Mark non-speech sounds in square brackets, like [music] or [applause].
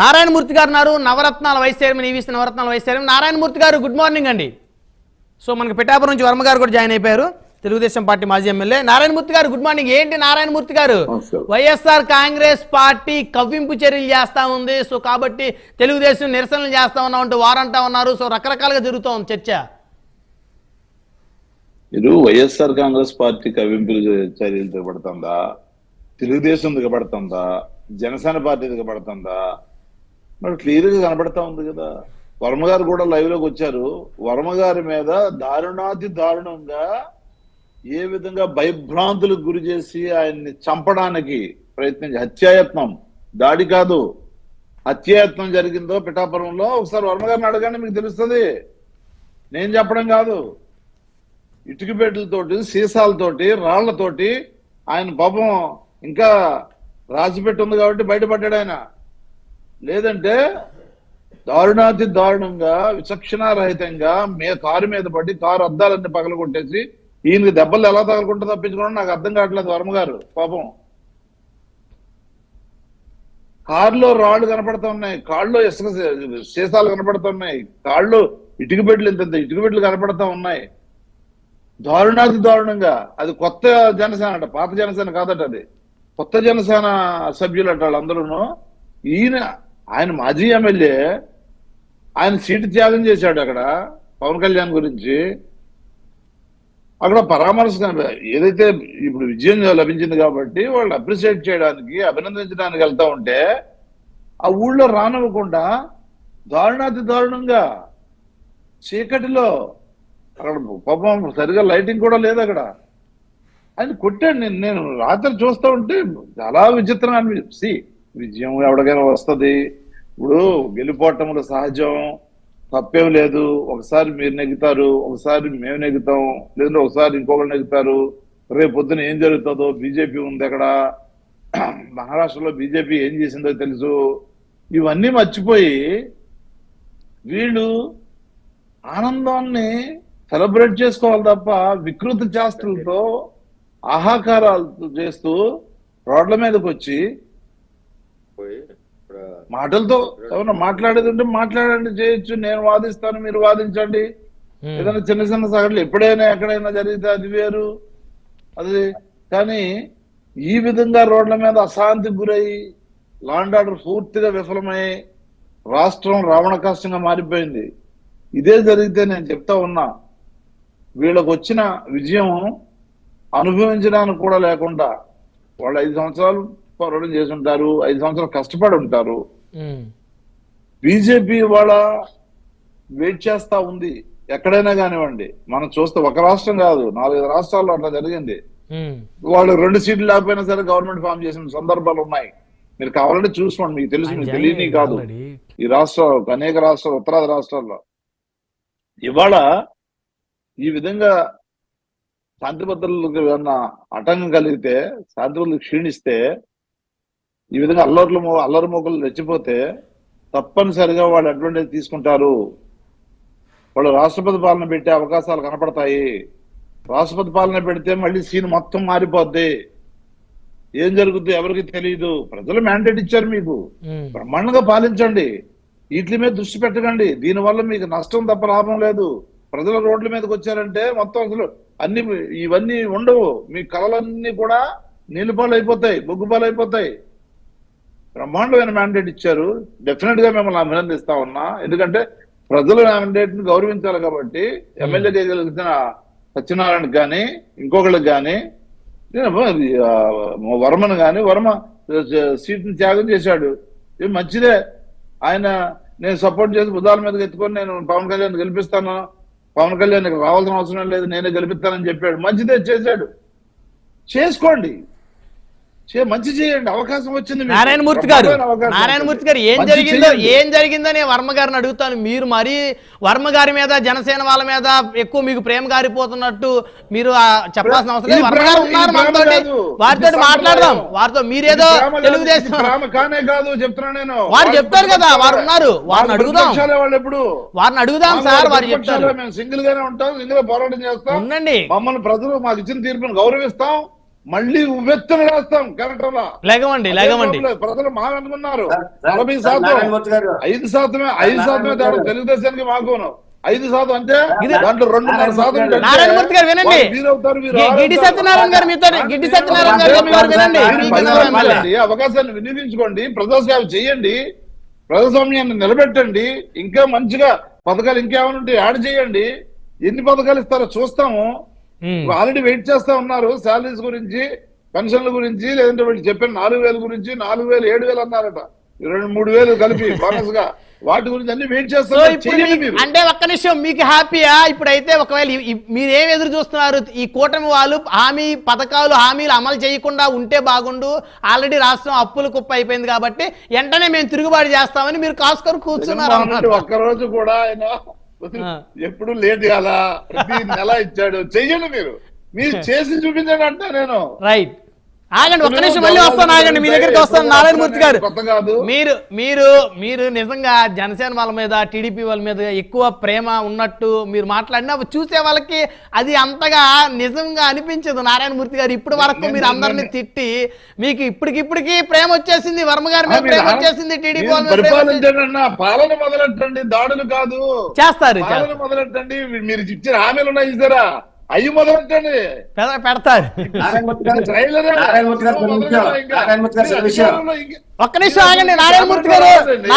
నారాయణమూర్తి గారు ఉన్నారు నవరత్నాల వైస్ చైర్మన్ ఈవీసీ నవరత్నాల వైస్ చైర్మన్ నారాయణమూర్తి గారు గుడ్ మార్నింగ్ అండి. సో మనకి పిఠాపురం నుంచి వర్మ గారు కూడా జాయిన్ అయిపోయారు. తెలుగుదేశం పార్టీ మాజీ MLA. Narayanamurthy garu good morning ఏంటి నారాయణమూర్తి గారు. వైఎస్ఆర్ కాంగ్రెస్ పార్టీ కవ్వింపు చర్యలు చేస్తా ఉంది. సో కాబట్టి తెలుగుదేశం నిరసనలు చేస్తా ఉన్నాం అంటూ వారంటా ఉన్నారు. సో రకరకాలుగా జరుగుతూ ఉంది చర్చ. మీరు వైఎస్ఆర్ కాంగ్రెస్ పార్టీ కవింపులు చర్యలు దిగబడుతుందా తెలుగుదేశం దిగబడుతుందా? జనసేన పార్టీ దిగబడుతుందా? మరి క్లియర్గా కనబడతా ఉంది కదా. వర్మ గారు కూడా లైవ్లోకి వచ్చారు. వర్మ గారి మీద దారుణాతి దారుణంగా ఏ విధంగా భయభ్రాంతులకు గురి చేసి ఆయన్ని చంపడానికి ప్రయత్నించి హత్యాయత్నం. దాడి కాదు. హత్యాయత్నం జరిగిందో పిఠాపురంలో ఒకసారి వర్మ గారిని అడగండి మీకు తెలుస్తుంది. నేను చెప్పడం కాదు. ఇటుకబెడ్లతోటి సీసాలతోటి రాళ్ళతోటి ఆయన పాపం ఇంకా రాసిపెట్టి ఉంది కాబట్టి బయటపడ్డాడు ఆయన. లేదంటే దారుణాతి దారుణంగా విచక్షణారహితంగా మే కారు మీద పడి కారు అద్దాలన్నీ పగలగొట్టేసి ఈయనకి దెబ్బలు ఎలా తగలకుంటూ తప్పించుకోవడం నాకు అర్థం కావట్లేదు వర్మగారు పాపం. కారులో రాళ్ళు కనపడుతున్నాయి ఉన్నాయి కాళ్ళు ఇసుక సీసాలు కనపడుతున్నాయి కాళ్ళు ఇటుక బెడ్లు ఇంత ఇటుక బెడ్లు కనపడతా ఉన్నాయి. దారుణాతి దారుణంగా అది కొత్త జనసేన అట పాత జనసేన కాదట అది. కొత్త జనసేన సభ్యులు అట వాళ్ళందరూ ఈయన ఆయన మాజీ ఎమ్మెల్యే ఆయన సీటు త్యాగం చేశాడు అక్కడ పవన్ కళ్యాణ్ గురించి. అక్కడ పరామర్శ ఏదైతే ఇప్పుడు విజయం లభించింది కాబట్టి వాళ్ళు అప్రిషియేట్ చేయడానికి అభినందించడానికి వెళ్తా ఉంటే ఆ ఊళ్ళో రానివ్వకుండా దారుణాతి దారుణంగా చీకటిలో అక్కడ పాపం సరిగా లైటింగ్ కూడా లేదు అక్కడ. ఆయన కొట్టాడు నేను నేను రాత్రి చూస్తూ ఉంటే చాలా విచిత్రంగా అనిపించింది సి విజయం ఎవరికైనా వస్తుంది. ఇప్పుడు గెలిపోవటములు సహజం తప్పేం లేదు. ఒకసారి మీరు నెగ్గుతారు ఒకసారి మేము నెగ్గుతాం. లేదంటే ఒకసారి ఇంకొకరు నెగ్గుతారు. రేపు పొద్దున ఏం జరుగుతుందో బీజేపీ ఉంది అక్కడ. మహారాష్ట్రలో బీజేపీ ఏం చేసిందో తెలుసు. ఇవన్నీ మర్చిపోయి వీళ్ళు ఆనందాన్ని సెలబ్రేట్ చేసుకోవాలి తప్ప వికృత చేష్టలతో ఆహాకారాలు చేస్తూ రోడ్ల మీదకి వచ్చి మాటలతో ఏమన్నా మాట్లాడేది ఉంటే మాట్లాడండి చేయొచ్చు. నేను వాదిస్తాను మీరు వాదించండి. ఏదైనా చిన్న చిన్న సగట్లు ఎప్పుడైనా ఎక్కడైనా జరిగితే అది వేరు. అది కానీ ఈ విధంగా రోడ్ల మీద అశాంతికి గురై లాండ్ ఆర్డర్ పూర్తిగా విఫలమై రాష్ట్రం రావణ కష్టంగా మారిపోయింది. ఇదే జరిగితే నేను చెప్తా ఉన్నా వీళ్ళకు వచ్చిన విజయం అనుభవించడానికి కూడా లేకుండా వాళ్ళు ఐదు సంవత్సరాలు పోరాటం చేసి ఉంటారు ఐదు సంవత్సరాలు కష్టపడి ఉంటారు. బీజేపీ వాళ్ళ వెయిట్ చేస్తా ఉంది. ఎక్కడైనా కానివ్వండి. మనం చూస్తే ఒక రాష్ట్రం కాదు నాలుగైదు రాష్ట్రాల్లో అట్లా జరిగింది. వాళ్ళు రెండు సీట్లు లేకపోయినా సరే గవర్నమెంట్ ఫామ్ చేసిన సందర్భాలు ఉన్నాయి. మీరు కావాలంటే చూసుకోండి మీకు తెలుసు మీకు తెలియని కాదు. ఈ రాష్ట్రాలు అనేక రాష్ట్రాలు ఉత్తరాది రాష్ట్రాల్లో. ఇవాళ ఈ విధంగా శాంతి భద్రతలకు ఏమన్నా ఆటంకం కలిగితే శాంతి భద్రతలు క్షీణిస్తే ఈ విధంగా అల్లర్లు అల్లరి మోకలు రెచ్చిపోతే తప్పనిసరిగా వాళ్ళు అడ్వాంటేజ్ తీసుకుంటారు. వాళ్ళు రాష్ట్రపతి పాలన పెట్టే అవకాశాలు కనపడతాయి. రాష్ట్రపతి పాలన పెడితే మళ్ళీ సీన్ మొత్తం మారిపోద్ది. ఏం జరుగుద్ది ఎవరికి తెలియదు ప్రజలు మ్యాండేట్ ఇచ్చారు మీకు. బ్రహ్మాండంగా పాలించండి. వీటి మీద దృష్టి పెట్టకండి. దీనివల్ల మీకు నష్టం తప్ప లాభం లేదు. ప్రజల రోడ్ల మీదకి వచ్చారంటే మొత్తం అసలు అన్ని ఇవన్నీ ఉండవు. మీ కళలన్నీ కూడా నీళ్ళపాలు అయిపోతాయి బొగ్గుపాలు అయిపోతాయి బ్రహ్మాండమైన మ్యాండేట్ ఇచ్చారు. డెఫినెట్గా మిమ్మల్ని అభినందిస్తా ఉన్నా. ఎందుకంటే ప్రజల మ్యాండేట్ని గౌరవించాలి కాబట్టి ఎమ్మెల్యే చేయగలిగిన సత్యనారాయణకి కానీ ఇంకొకళ్ళకి కానీ వర్మను కానీ వర్మ సీట్ని త్యాగం చేశాడు. ఇది మంచిదే ఆయన నేను సపోర్ట్ చేసి బుధాల మీద ఎత్తుకొని నేను పవన్ కళ్యాణ్ గెలిపిస్తాను. పవన్ కళ్యాణ్ రావాల్సిన అవసరం లేదు నేనే గెలిపిస్తానని చెప్పాడు. మంచిదే చేశాడు. చేసుకోండి. మంచి చేయండి అవకాశం వచ్చింది. నారాయణమూర్తి గారు నారాయణమూర్తి. గారు ఏం జరిగిందో. ఏం జరిగిందని వర్మ గారిని అడుగుతాను మీరు మరీ వర్మ గారి మీద జనసేన వాళ్ళ మీద ఎక్కువ మీకు ప్రేమ గారిపోతున్నట్టు మీరు చెప్పాల్సిన అవసరం వర్మ గారు ఉన్నారు. వారితో మాట్లాడదాం. వారితో మీరేదో తెలుగుదేశం కాదు చెప్తున్నా నేను వారు చెప్తారు కదా. వారు ఉన్నారు. వారిని అడుగుదాం. వారిని అడుగుదాం సార్ వారు చెప్తారు మేము సింగిల్ గానే ఉంటాం సింగిల్గా పోరాటం చేస్తాం ఉండండి మమ్మల్ని ప్రజలు మాకు ఇచ్చిన తీర్పును గౌరవిస్తాం మళ్ళీ ఉవ్వెత్తున రాస్తాం కలెక్టర్లా లేగమండి లేగమండి ప్రజలు మా అనుకున్నారు నలభై శాతం. ఐదు శాతమే ఐదు శాతమే తేడా తెలుగుదేశానికి మాకును ఐదు శాతం అంటే ఇది- దాంట్లో రెండున్నర శాతం నారాయణమూర్తి గారు వినండి. గిడ్డి. సత్యనారాయణ గారు మీతో సత్యనారాయణ గారు వినండి. మీకు అవకాశాన్ని వినియోగించుకోండి ప్రజాసేవ చేయండి ప్రజాస్వామ్యాన్ని నిలబెట్టండి ఇంకా మంచిగా పథకాలు ఇంకేమైనా ఉంటే యాడ్ చేయండి. ఎన్ని పథకాలు ఇస్తారో చూస్తాము. ఆల్రెడీ వెయిట్ చేస్తా ఉన్నారు శాలరీస్ గురించి పెన్షన్ల గురించి లేదంటే వీళ్ళు చెప్పిన నాలుగు వేల గురించి నాలుగు వేలు ఏడు వేలు అన్నారట. రెండు మూడు వేలు కలిపి [laughs] బోనస్గా వాటి గురించి అన్ని వెయిట్ చేస్తారు అంటే ఒక్క నిమిషం మీకు హ్యాపీయా? ఇప్పుడైతే ఒకవేళ మీరేం ఎదురు చూస్తున్నారు? ఈ కూటమి వాళ్ళు హామీ పథకాలు హామీలు అమలు చేయకుండా ఉంటే బాగుండు. ఆల్రెడీ రాష్ట్రం అప్పుల కుప్ప అయిపోయింది కాబట్టి వెంటనే మేము తిరుగుబాటు చేస్తామని మీరు కాసుకొని కూర్చున్నారు జగన్మోహన్ రెడ్డి అన్నమాట. ఒక్క రోజు కూడా ఆయన. ఎప్పుడు లేట్ కాదా ప్రతి నెల ఇచ్చాడు. చెయ్యండి మీరు. మీరు [laughs] చేసి చూపించండి అంటే నేను. రైట్ ఆగండి ఒక్క నిమిషం మళ్ళీ వస్తాను ఆగండి మీ దగ్గరికి వస్తాను నారాయణమూర్తి గారు. కొత్త కాదు మీరు మీరు మీరు నిజంగా జనసేన వాళ్ళ మీద టీడీపీ వాళ్ళ మీద ఎక్కువ ప్రేమ ఉన్నట్టు మీరు మాట్లాడినా చూసే వాళ్ళకి అది అంతగా నిజంగా అనిపించదు. నారాయణమూర్తి గారు ఇప్పటి వరకు మీరు అందరిని తిట్టి మీకు ఇప్పటికిప్పటికి ప్రేమ వచ్చేసింది వర్మ గారి మీద ప్రేమ వచ్చేసింది టీడీపీ వాళ్ళ పాలన మొదలెట్టండి దాడులు కాదు. చేస్తారు. మొదలెట్టండి మీరు ఇచ్చిన హామీలు ఉన్నాయి అవి మొదలెట్టండి. పెడ- పెడతారు. నారాయణమూర్తి గారు ట్రైలర్ నారాయణమూర్తి గారు ఒక నిమిషం. నారాయణమూర్తి గారు ఒక విషయం. ఒక్క నిమిషం ఆగండి నారాయణమూర్తి గారు. నారాయణ